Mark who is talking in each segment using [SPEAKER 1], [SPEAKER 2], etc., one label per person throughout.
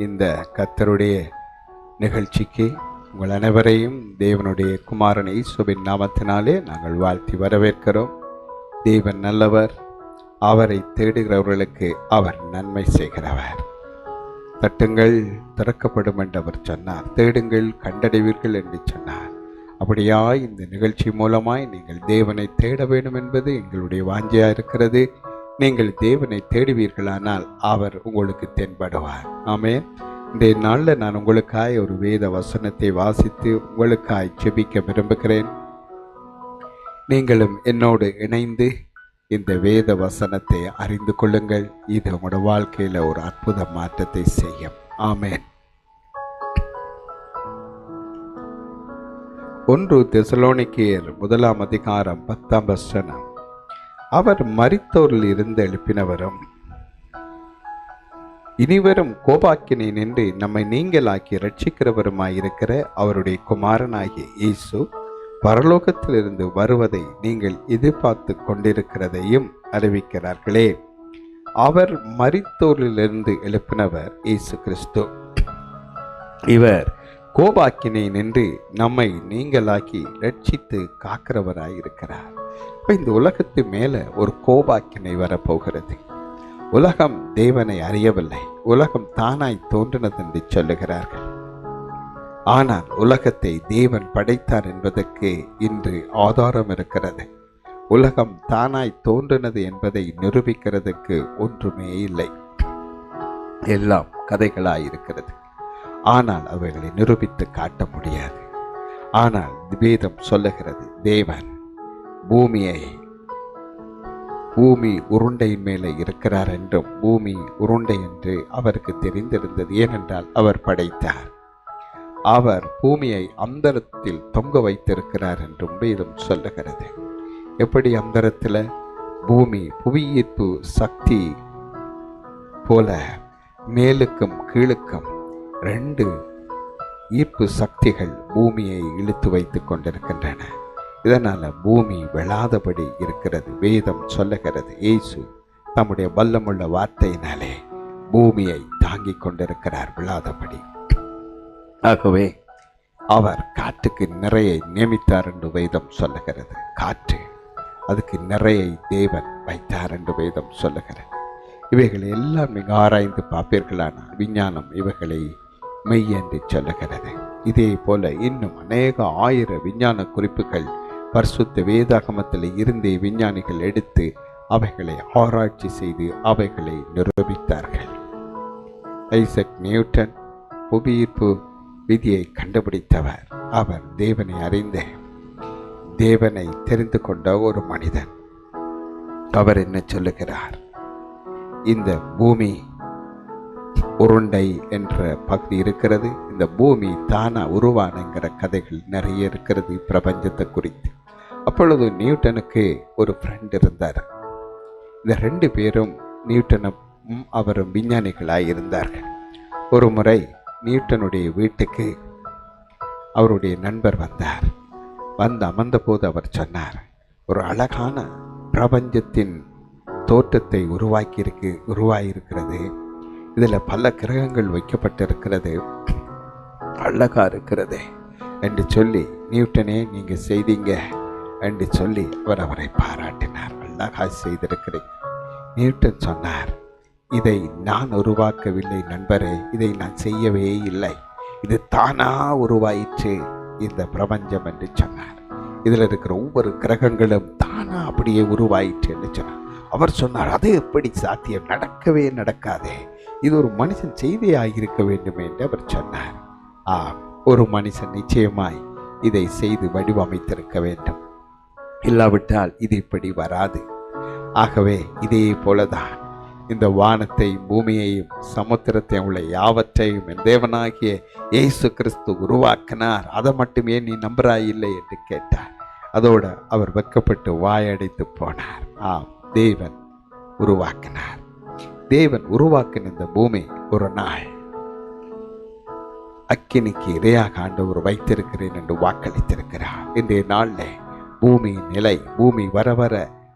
[SPEAKER 1] இந்த கத்தருடைய நிகழ்ச்சிக்கு உங்கள் அனைவரையும் தேவனுடைய குமாரன் ஈஸ்வபின் நாமத்தினாலே நாங்கள் வாழ்த்தி வரவேற்கிறோம். தேவன் நல்லவர் அவரை தேடுகிறவர்களுக்கு அவர் நன்மை செய்கிறவர். தட்டுங்கள் திறக்கப்படும் என்று அவர் சொன்னார். தேடுங்கள் கண்டடைவீர்கள் என்று சொன்னார். அப்படியாய் இந்த நிகழ்ச்சி மூலமாய் நீங்கள் தேவனை தேட வேண்டும் என்பது எங்களுடைய வாஞ்சியாக இருக்கிறது. நீங்கள் தேவனை தேடுவீர்களானால் அவர் உங்களுக்கு தென்படுவார். ஆமே இன்றைய நாளில் நான் உங்களுக்காய் ஒரு வேத வசனத்தை வாசித்து உங்களுக்காய் ஜெபிக்க விரும்புகிறேன். நீங்களும் என்னோடு இணைந்து இந்த வேத வசனத்தை அறிந்து கொள்ளுங்கள். இது உங்களோட வாழ்க்கையில் ஒரு அற்புத மாற்றத்தை செய்யும். ஆமேன். ஒன்று தெசலோனிக்கியர் முதலாம் அதிகாரம் பத்தாம் வசனம். அவர் மரித்தோரில் இருந்து எழுப்பினவரும். இனிவரும் கோபாக்கினை நின்று நம்மை நீங்களாக்கி ரட்சிக்கிறவருமாயிருக்கிற அவருடைய குமாரனாகிய இயேசு பரலோகத்திலிருந்து வருவதை நீங்கள் எதிர்பார்த்து கொண்டிருக்கிறதையும் அறிவிக்கிறார்களே. அவர் மரித்தோரிலிருந்து எழுப்பினவர் இயேசு கிறிஸ்து. இவர் கோபாக்கினை நின்று நம்மை நீங்களாக்கி ரட்சித்து காக்கிறவராயிருக்கிறார். அப்போ இந்த உலகத்து மேலே ஒரு கோபாக்கினை வரப்போகிறது. உலகம் தேவனை அறியவில்லை. உலகம் தானாய் தோன்றினது என்று சொல்லுகிறார்கள். ஆனால் உலகத்தை தேவன் படைத்தார் என்பதற்கு இன்று ஆதாரம் இருக்கிறது. உலகம் தானாய் தோன்றினது என்பதை நிரூபிக்கிறதுக்கு ஒன்றுமே இல்லை. எல்லாம் கதைகளாய் இருக்கிறது. ஆனால் அவைகளை நிரூபித்து காட்ட முடியாது. ஆனால் வேதம் சொல்லுகிறது தேவன் பூமியை பூமி உருண்டையின் மேலே இருக்கிறார் என்றும் பூமி உருண்டை என்று அவருக்கு தெரிந்திருந்தது. ஏனென்றால் அவர் படைத்தார். அவர் பூமியை அந்தரத்தில் தொங்க வைத்திருக்கிறார் என்றும் வேதம் சொல்லுகிறது. எப்படி அந்தரத்தில்? பூமி புவியீர்ப்பு சக்தி போல மேலுக்கும் கீழுக்கும் ரெண்டு ஈர்ப்பு சக்திகள் பூமியை இழுத்து வைத்து கொண்டிருக்கின்றன. இதனால் பூமி விழாதபடி இருக்கிறது. வேதம் சொல்லுகிறது இயேசு தம்முடைய வல்லமுள்ள வார்த்தையினாலே பூமியை தாங்கிக் கொண்டிருக்கிறார் விழாதபடி. ஆகவே அவர் காற்றுக்கு நிறையை நியமித்தார் என்று வேதம் சொல்லுகிறது. காற்று அதுக்கு நிறையை தேவன் வைத்தார் என்று வேதம் சொல்லுகிறது. இவைகளை எல்லாம் மிக ஆராய்ந்து பார்ப்பீர்களானால் விஞ்ஞானம் இவைகளை மெய் என்று சொல்லுகிறது. இதே போல இன்னும் அநேக ஆயிர விஞ்ஞான குறிப்புகள் பரிசுத்த வேதாகமத்தில் இருந்தே விஞ்ஞானிகள் எடுத்து அவைகளை ஆராய்ச்சி செய்து அவைகளை நிரூபித்தார்கள். ஐசக் நியூட்டன் புவியீர்ப்பு விதியை கண்டுபிடித்தவர். அவர் தேவனை அறிந்த தேவனை தெரிந்து கொண்ட ஒரு மனிதன். அவர் என்ன சொல்லுகிறார்? இந்த பூமி உருண்டை என்ற பகுதி இருக்கிறது. இந்த பூமி தானா உருவானங்கிற கதைகள் நிறைய இருக்கிறது. பிரபஞ்சத்தை குறித்து. அப்பொழுது நியூட்டனுக்கு ஒரு ஃப்ரெண்ட் இருந்தார். இந்த ரெண்டு பேரும் நியூட்டனும் அவரும் விஞ்ஞானிகளாக இருந்தார்கள். ஒரு முறை நியூட்டனுடைய வீட்டுக்கு அவருடைய நண்பர் வந்தார். வந்து அமர்ந்தபோது அவர் சொன்னார் ஒரு அழகான பிரபஞ்சத்தின் தோற்றத்தை உருவாக்கியிருக்கு உருவாகியிருக்கிறது. இதில் பல கிரகங்கள் வைக்கப்பட்டிருக்கிறது. அழகா இருக்கிறது என்று சொல்லி நியூட்டனே நீங்கள் செய்தீங்க. என்று சொல்லி அவர் அவரை பாராட்டினார் அழகா செய்திருக்கிறேன். நியூட்டன் சொன்னார். இதை நான் உருவாக்கவில்லை நண்பரே இதை நான் செய்யவே இல்லை. இது தானா உருவாயிற்று இந்த பிரபஞ்சம் என்று சொன்னார். இதில் இருக்கிற ஒவ்வொரு கிரகங்களும் தானா அப்படியே உருவாயிற்று என்று சொன்னார். அவர் சொன்னார் அது எப்படி சாத்தியம்? நடக்கவே நடக்காதே. இது ஒரு மனுஷன் செய்தியாகியிருக்க வேண்டும் என்று அவர் சொன்னார். ஆம் ஒரு மனுஷன் நிச்சயமாய் இதை செய்து வடிவமைத்திருக்க வேண்டும். இல்லாவிட்டால் இது இப்படி வராது. ஆகவே இதே போலதான் இந்த வானத்தை பூமியையும் சமுத்திரத்தையும் உள்ள யாவற்றையும் என் தேவனாகிய இயேசு கிறிஸ்து உருவாக்கினார். அதை மட்டுமே நீ நம்புறாய் இல்லை என்று கேட்டார். அதோடு அவர் வெக்கப்பட்டு வாயடைத்து போனார். ஆம் தேவன் உருவாக்கினார். தேவன் உருவாக்கின இந்த பூமி ஒரு நாள் அக்கினிக்கு இரையாக ஆண்டவர் வைத்திருக்கிறேன் என்று வாக்களித்திருக்கிறார். இன்றைய நாளில் பூமியின் நிலை பூமி வர வர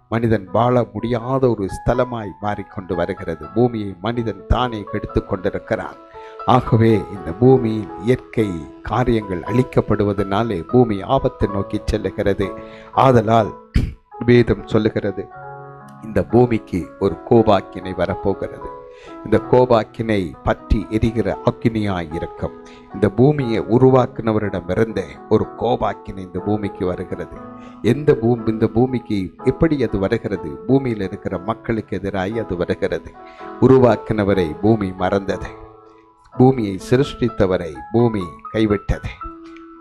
[SPEAKER 1] மனிதன் வாழ முடியாத ஒரு ஸ்தலமாய் மாறிக்கொண்டு வருகிறது. பூமியை மனிதன் தானே கெடுத்து கொண்டிருக்கிறான். ஆகவே இந்த பூமியின் இயற்கை காரியங்கள் அழிக்கப்படுவதனாலே பூமி ஆபத்தை நோக்கி செல்லுகிறது. ஆதலால் வேதம் சொல்லுகிறது இந்த பூமிக்கு ஒரு கோபாக்கினை வரப்போகிறது. இந்த கோபாக்கினை பற்றி எரிகிற அக்கினியாய் இருக்கும் இந்த பூமியை உருவாக்குனவரிடமிருந்து ஒரு கோபாக்கினை இந்த பூமிக்கு வருகிறது. எந்த பூமி இந்த பூமிக்கு எப்படி அது வருகிறது? பூமியில் இருக்கிற மக்களுக்கு எதிராகி அது வருகிறது. உருவாக்கினவரை பூமி மறந்தது. பூமியை சிருஷ்டித்தவரை பூமி கைவிட்டது.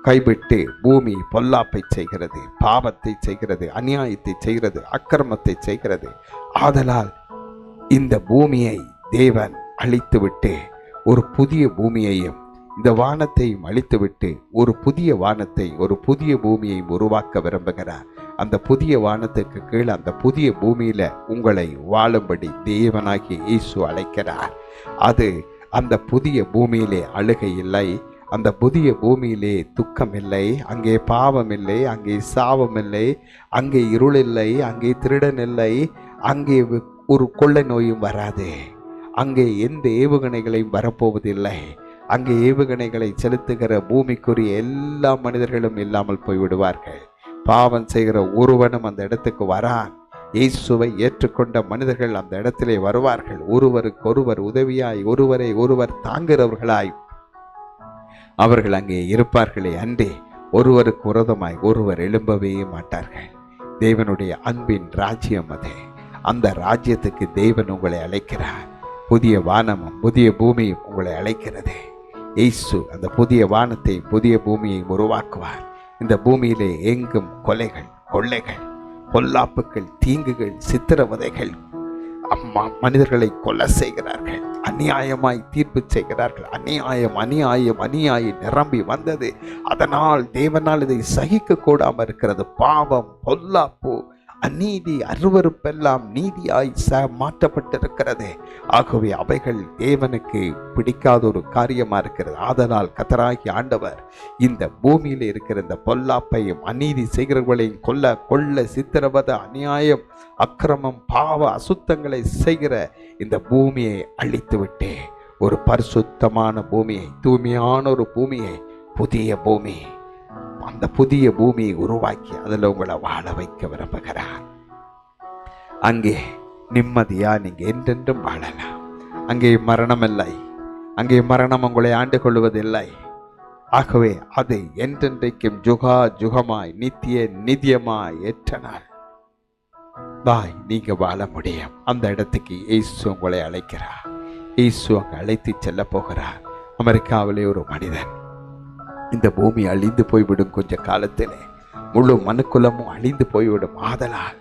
[SPEAKER 1] கைவிட்டு பூமி பொல்லாப்பை செய்கிறது பாவத்தை செய்கிறது அநியாயத்தை செய்கிறது அக்கிரமத்தை செய்கிறது. ஆதலால் இந்த பூமியை தேவன் அழித்துவிட்டு ஒரு புதிய பூமியையும் இந்த வானத்தையும் அழித்துவிட்டு ஒரு புதிய வானத்தை ஒரு புதிய பூமியை உருவாக்க விரும்புகிறார். அந்த புதிய வானத்துக்கு கீழே அந்த புதிய பூமியில் உங்களை வாழும்படி தேவனாகிய இயேசு அழைக்கிறார். அது அந்த புதிய பூமியிலே அழுகை இல்லை அந்த புதிய பூமியிலே துக்கம் இல்லை அங்கே பாவம் இல்லை அங்கே சாபம் இல்லை அங்கே இருள் இல்லை அங்கே திருடன் இல்லை அங்கே ஒரு கொள்ளை நோயும் வராது. அங்கே எந்த ஏவுகணைகளையும் வரப்போவதில்லை. அங்கே ஏவுகணைகளை செலுத்துகிற பூமிக்குரிய எல்லா மனிதர்களும் இல்லாமல் போய்விடுவார்கள். பாவம் செய்கிற ஒருவனும் அந்த இடத்துக்கு வரான். இயேசுவை ஏற்றுக்கொண்ட மனிதர்கள் அந்த இடத்திலே வருவார்கள். ஒருவருக்கொருவர் உதவியாய் ஒருவரை ஒருவர் தாங்குகிறவர்களாய். அவர்கள் அங்கே இருப்பார்களே அன்றே ஒருவருக்கு உரதமாய் ஒருவர் எழும்பவே மாட்டார்கள். தேவனுடைய அன்பின் ராஜ்யம் அது. அந்த ராஜ்யத்துக்கு தேவன் உங்களை அழைக்கிறார். புதிய வானமும் புதிய பூமியும் உங்களை அழைக்கிறது. எய்சு அந்த புதிய வானத்தை புதிய பூமியை உருவாக்குவார். இந்த பூமியிலே எங்கும் கொலைகள் கொள்ளைகள் பொல்லாப்புகள் தீங்குகள் சித்திரவதைகள் அம்மா மனிதர்களை கொலை செய்கிறார்கள். அநியாயமாய் தீர்ப்பு செய்கிறார்கள். அநியாயம் அநியாயம் அநியாயம் நிரம்பி வந்தது. அதனால் தேவனால் இதை சகிக்க கூடாமல் இருக்கிறது. பாவம் பொல்லாப்பு அநீதி அருவருப்பெல்லாம் நீதியாய் ச மாற்றப்பட்டிருக்கிறது. ஆகவே அவைகள் தேவனுக்கு பிடிக்காத ஒரு காரியமாக இருக்கிறது. ஆதலால் கத்தராகி ஆண்டவர் இந்த பூமியில் இருக்கிற இந்த பொல்லாப்பையும் அநீதி செய்கிறவர்களையும் கொல்ல கொள்ள சித்திரவத அநியாயம் அக்கிரமம் பாவ அசுத்தங்களை செய்கிற இந்த பூமியை அழித்து விட்டேன் ஒரு பரிசுத்தமான பூமியை தூய்மையான ஒரு பூமியை புதிய பூமி. அந்த புதிய பூமியை உருவாக்கி அதில் உங்களை வாழ வைக்க விரும்புகிறார். அங்கே நிம்மதியா நீங்கள் என்றென்றும் வாழலாம். அங்கே மரணம் இல்லை. அங்கே மரணம் உங்களை ஆண்டு கொள்வதில்லை. ஆகவே அதை என்றென்றைக்கும் ஜுகா ஜுகமாய் நித்திய நித்தியமாய் ஏற்ற நாள் பாய் நீங்க வாழ முடியும். அந்த இடத்துக்கு இயேசு உங்களை அழைக்கிறார். இயேசு அங்கே அழைத்து செல்ல போகிறார். அமெரிக்காவிலே ஒரு மனிதன் இந்த பூமி அழிந்து போய்விடும் கொஞ்ச காலத்திலே. முழு மனுக்குலமும் அழிந்து போய்விடும் ஆதலால்.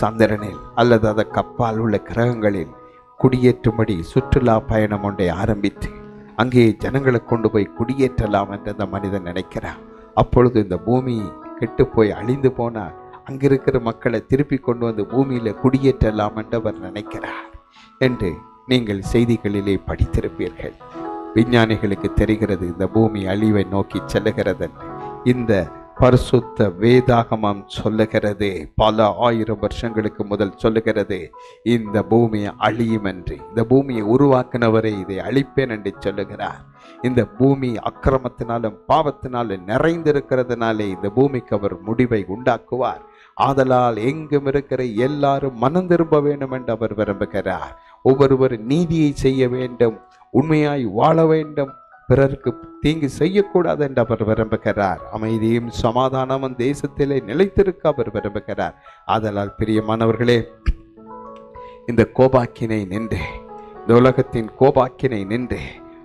[SPEAKER 1] சந்திரனில் அல்லது அதன் கப்பால் உள்ள கிரகங்களில் குடியேற்றும்படி சுற்றுலா பயணம் ஒன்றை ஆரம்பித்து அங்கே ஜனங்களை கொண்டு போய் குடியேற்றலாம் என்று அந்த மனிதன் நினைக்கிறான். அப்பொழுது இந்த பூமி கெட்டு போய் அழிந்து போனால் அங்கிருக்கிற மக்களை திருப்பி கொண்டு வந்து பூமியில் குடியேற்றலாம் என்று அவர் நினைக்கிறார். என்று நீங்கள் செய்திகளிலே படித்திருப்பீர்கள். விஞ்ஞானிகளுக்கு தெரிகிறது இந்த பூமி அழிவை நோக்கி செல்லுகிறது இந்த பரிசுத்த வேதாகமம் சொல்லுகிறது பல ஆயிரம் வருஷங்களுக்கு முதல் சொல்லுகிறது இந்த பூமி அழியும் என்று இந்த பூமியை உருவாக்கினவரை இதை அழிப்பேன் என்று சொல்லுகிறார். இந்த பூமி அக்கிரமத்தினாலும் பாவத்தினாலும் நிறைந்திருக்கிறதுனாலே இந்த பூமிக்கு அவர் முடிவை உண்டாக்குவார். ஆதலால் எங்கும் இருக்கிற எல்லாரும் மனம் திரும்ப வேண்டும் என்று அவர் விரும்புகிறார். ஒவ்வொருவர் நீதியை செய்ய வேண்டும் உண்மையாய் வாழ வேண்டும். பிறருக்கு தீங்கு செய்யக்கூடாது என்று அவர் விரும்புகிறார். அமைதியும் சமாதானமும் தேசத்திலே நிலைத்திருக்க அவர் விரும்புகிறார். ஆதலால் பிரியமானவர்களே இந்த கோபாக்கினை நின்று இந்த உலகத்தின் கோபாக்கினை நின்று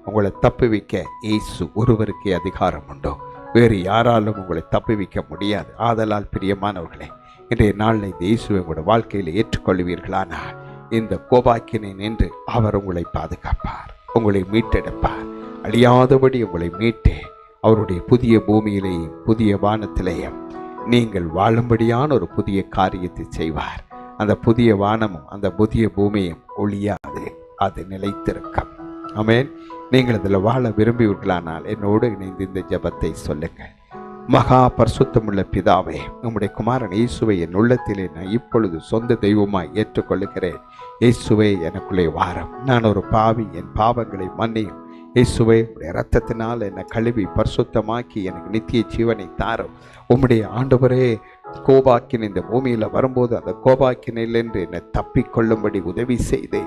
[SPEAKER 1] உங்களை தப்புவிக்க இயேசு ஒருவருக்கே அதிகாரம் உண்டோ? வேறு யாராலும் உங்களை தப்புவிக்க முடியாது. ஆதலால் பிரியமானவர்களே இன்றைய நாளில் இந்த இயேசுவை உங்களோட வாழ்க்கையில் ஏற்றுக்கொள்வீர்களானால் இந்த கோபாக்கினை நின்று அவர் உங்களை பாதுகாப்பார் உங்களை மீட்டெடுப்பார். அழியாதபடி உங்களை மீட்டு அவருடைய புதிய பூமியிலேயும் புதிய வானத்திலேயும் நீங்கள் வாழும்படியான ஒரு புதிய காரியத்தை செய்வார். அந்த புதிய வானமும் அந்த புதிய பூமியும் ஒளியாது அது நிலைத்திருக்கும். அமேன் நீங்கள் அதில் வாழ விரும்புவீர்களானால் என்னோடு இணைந்து இந்த ஜெபத்தை சொல்லுங்கள். மகா பரிசுத்தமுள்ள பிதாவே உம்முடைய குமாரன் இயேசுவை என் உள்ளத்திலே நான் இப்பொழுது சொந்த தெய்வமாய் ஏற்றுக்கொள்ளுகிறேன். இயேசுவே எனக்குள்ளே வாரம். நான் ஒரு பாவி என் பாவங்களை மன்னியும். இயேசுவே உடைய ரத்தத்தினால் என்னை கழுவி பரிசுத்தமாக்கி எனக்கு நித்திய ஜீவனை தாரும். உம்முடைய ஆண்டவரே கோபாக்கின் இந்த பூமியில் வரும்போது அந்த கோபாக்கினில் என்று என்னை தப்பிக்கொள்ளும்படி உதவி செய்து.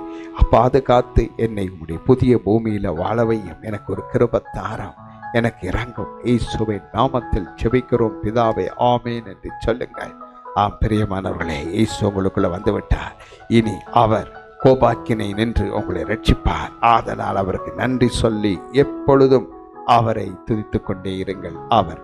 [SPEAKER 1] பாதுகாத்து என்னை உம்முடைய புதிய பூமியில் வாழவையும் எனக்கு ஒரு கிருபத்தாரம் எனக்கு இறங்கும். இயேசுவின் நாமத்தில் செபிக்கிறோம் பிதாவை ஆமேன் என்று சொல்லுங்கள். ஆம் பிரியமானவர்களே இயேசு உங்களுக்குள்ள வந்து விட்டார் இனி அவர் கோபாக்கினை நின்று உங்களை ரட்சிப்பார். ஆதலால் அவருக்கு நன்றி சொல்லி எப்பொழுதும் அவரை துதித்து கொண்டே இருங்கள். அவர்